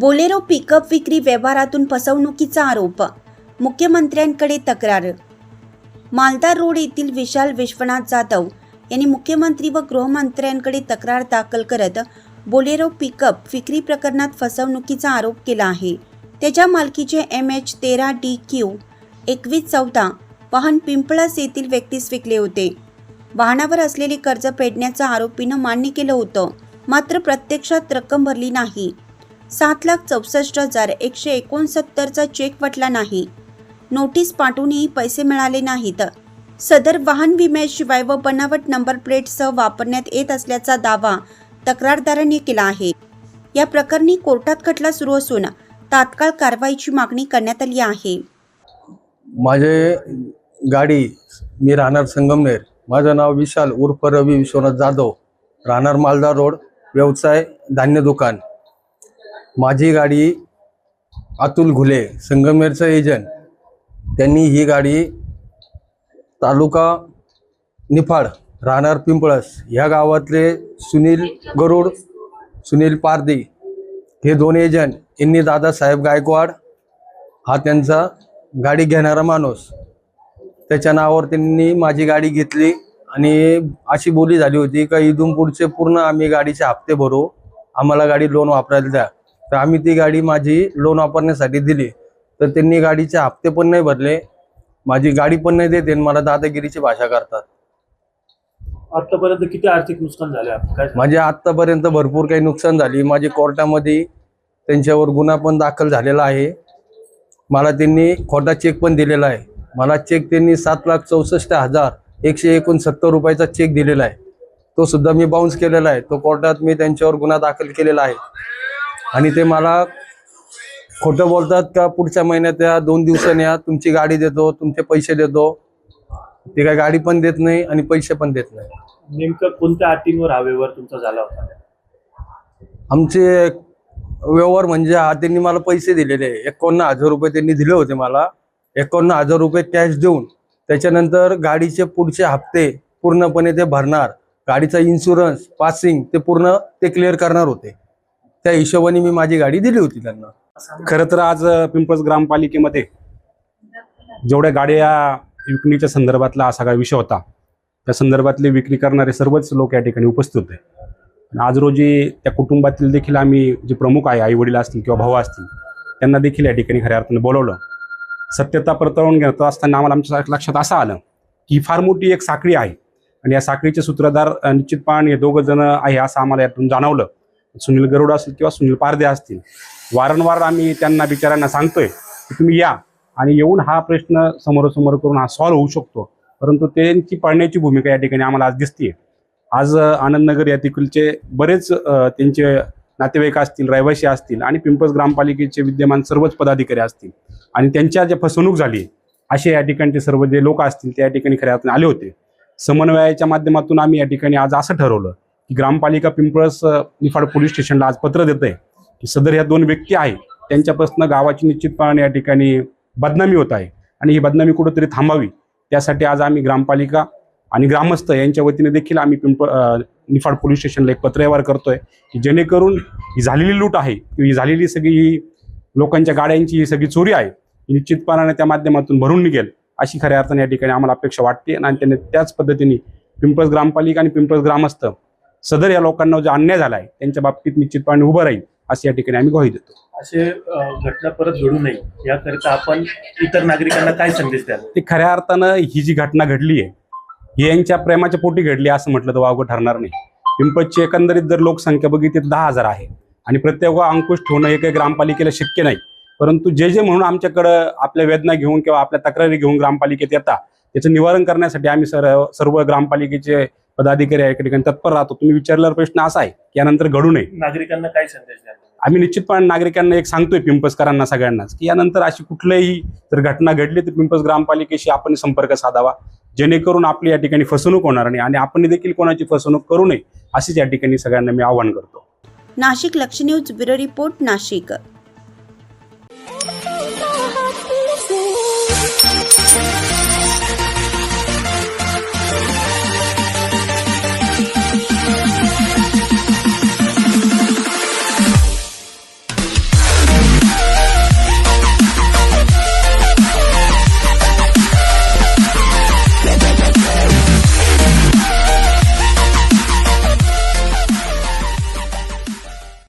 Bolero pickup विक्री व्यवहारातून फसवणुकीचा आरोप मुख्यमंत्र्यांकडे तक्रार. मालदार रोड येथील विशाल विश्वनाथ जाधव यांनी मुख्यमंत्री व गृहमंत्र्यांकडे तक्रार दाखल करत बोलेरो पिकअप विक्री प्रकरणात फसवणुकीचा आरोप केला आहे. त्याच्या मालकीचे एम एच तेरा डी क्यू एकवीस चौदा वाहन पिंपळस येथील व्यक्तीस विकले होते. वाहनावर असलेले कर्ज फेडण्याचं आरोपीनं मान्य केलं होतं मात्र प्रत्यक्षात रक्कम भरली नाही. सात लाख चौसष्ट हजार एकशे एकोणसत्तरचा चेक वटला नाही. नोटीस पाठवूनही पैसे मिळाले नाहीत. सदर वाहन विम्याशिवाय व बनावट नंबर प्लेटसह वापरण्यात येत असल्याचा दावा तक्रारदारांनी केला आहे. या प्रकरणी कोर्टात खटला सुरू असून तात्काळ कारवाईची मागणी करण्यात आली आहे. माझे गाडी मी राहणार संगमनेर. माझं नाव विशाल उर्फ रवी विश्वनाथ जाधव. राहणार मालदार रोड व्यवसाय धान्य दुकान. माझी गाडी अतुल घुले संगमेरचं एजंट त्यांनी ही गाडी तालुका निफाड राहणार पिंपळस ह्या गावातले सुनील गरुड सुनील पारदी हे दोन एजंट यांनी दादासाहेब गायकवाड हा त्यांचा गाडी घेणारा माणूस. त्याच्या नावावर त्यांनी माझी गाडी घेतली आणि अशी बोली झाली होती का इथून पुढचे पूर्ण आम्ही गाडीचे हप्ते भरू. आम्हाला गाडी लोन वापरायला द्या. तर आम्ही ती गाडी माझी लोन वापरण्यासाठी दिली. तर त्यांनी गाडीचे हप्ते पण नाही भरले. माझी गाडी पण नाही देते आणि मला दादागिरीची भाषा करतात. आतापर्यंत किती आर्थिक नुकसान झाले? काय माझे आत्तापर्यंत भरपूर काही नुकसान झाली. माझी कोर्टामध्ये त्यांच्यावर गुन्हा पण दाखल झालेला आहे. मला त्यांनी खोटा चेक पण दिलेला आहे. मला चेक त्यांनी सात लाख चौसष्ट हजार एकशे एकोणसत्तर रुपयाचा चेक दिलेला आहे. तो सुद्धा मी बाउन्स केलेला आहे. तो कोर्टात मी त्यांच्यावर गुन्हा दाखल केलेला आहे. आणि ते मला खोटं बोलतात का पुढच्या महिन्यात या दोन दिवसांनी या तुमची गाडी देतो तुमचे पैसे देतो. ते काय गाडी पण देत नाही आणि पैसे पण देत नाही. नेमकं कोणत्या अटींवर हा व्यवहार तुमचा झाला होता? आमचे व्यवहार म्हणजे हा त्यांनी मला पैसे दिलेले. एकावन्न हजार रुपये त्यांनी दिले होते मला. एकावन्न हजार रुपये कॅश देऊन. त्याच्यानंतर गाडीचे पुढचे हप्ते पूर्णपणे ते भरणार. गाडीचा इन्शुरन्स पासिंग ते पूर्ण ते क्लिअर करणार होते. त्या हिशोबाने मी माझी गाडी दिली होती त्यांना. खरं तर आज पिंपळस ग्रामपालिकेमध्ये जेवढ्या गाड्या विकणीच्या संदर्भातला असा काही विषय होता त्या संदर्भातले विक्री करणारे सर्वच लोक या ठिकाणी उपस्थित होते. आणि आज रोजी त्या कुटुंबातील देखील आम्ही जे प्रमुख आहे आई वडील असतील किंवा भाऊ असतील त्यांना देखील या ठिकाणी खऱ्या अर्थाने बोलवलं. सत्यता परतवून घेत असताना आम्हाला आमच्या लक्षात असं आलं की ही फार मोठी एक साखळी आहे. आणि या साखळीचे सूत्रधार निश्चितपणे हे दोघं जण आहे असं आम्हाला यातून जाणवलं. सुनील गरुड असतील किंवा सुनील पारदे असतील. वारंवार आम्ही त्यांना बिचाऱ्यांना सांगतोय की तुम्ही या आणि येऊन हा प्रश्न समोरासमोर करून हा सॉल्व्ह होऊ शकतो. परंतु त्यांची पाळण्याची भूमिका या ठिकाणी आम्हाला आज दिसतीये. आज आनंदनगर या तिकडचे बरेच त्यांचे नातेवाईक असतील रहिवासी असतील आणि पिंपस ग्रामपालिकेचे विद्यमान सर्वच पदाधिकारी असतील आणि त्यांच्या ज्या फसवणूक झाली असे या ठिकाणचे सर्व जे लोक असतील ते या ठिकाणी खऱ्या आले होते. समन्वयाच्या माध्यमातून आम्ही या ठिकाणी आज असं ठरवलं की ग्रामपालिका पिंपळस निफाड पोलीस स्टेशनला आज पत्र देत आहे की सदर ह्या दोन व्यक्ती आहेत. त्यांच्यापासून गावाची निश्चितपणे या ठिकाणी बदनामी होत आहे आणि ही बदनामी कुठंतरी थांबावी. त्यासाठी आज आम्ही ग्रामपालिका आणि ग्रामस्थ यांच्या वतीने देखील आम्ही पिंप निफाड पोलीस स्टेशनला एक पत्रव्यवहार करतोय की जेणेकरून ही झालेली लूट आहे ही झालेली सगळी ही लोकांच्या गाड्यांची ही सगळी चोरी आहे ही निश्चितपणाने त्या माध्यमातून भरून निघेल अशी खऱ्या अर्थाने या ठिकाणी आम्हाला अपेक्षा वाटते आणि त्यांनी त्याच पद्धतीने पिंपळस ग्रामपालिका आणि पिंपळस ग्रामस्थ सदर या लोकांना जो अन्याय झाला आहे त्यांच्या बाबतीत निश्चितपणे उभं राहील अशी या ठिकाणी आम्ही ग्वाही देतो. असे घटना परत घडू नये याकरिता आपण इतर नागरिकांना काय संदेश द्याल? ते खऱ्या अर्थानं ही जी घटना घडली आहे ही यांच्या प्रेमाच्या पोटी घडली असं म्हटलं तर वावगं ठरणार नाही. पिंपळची एकंदरीत जर लोकसंख्या बघितली दहा हजार आहे. आणि प्रत्येक अंकुश ठेवणं हे काही ग्रामपालिकेला शक्य नाही. परंतु जे जे म्हणून आमच्याकडं आपल्या वेदना घेऊन किंवा आपल्या तक्रारी घेऊन ग्रामपालिकेत येतात त्याचं निवारण करण्यासाठी आम्ही सर्व ग्रामपालिकेचे पदाधिकारी या ठिकाणी तत्पर राहतो. तुम्ही विचारलेला प्रश्न असा आहे की यानंतर घडू नये. नागरिकांना काय संदेश द्याल? आम्ही निश्चितपणे नागरिकांना एक सांगतोय पिंपसकरांना सगळ्यांनाच की यानंतर अशी कुठलीही जर घटना घडली तर पिंपस ग्रामपालिकेशी आपण संपर्क साधावा. जेणेकरून आपली या ठिकाणी फसवणूक होणार नाही आणि आपण देखील कोणाची फसवणूक करू नये अशीच या ठिकाणी सगळ्यांना मी आवाहन करतो. नाशिक लक्ष न्यूज ब्युरो रिपोर्ट नाशिक.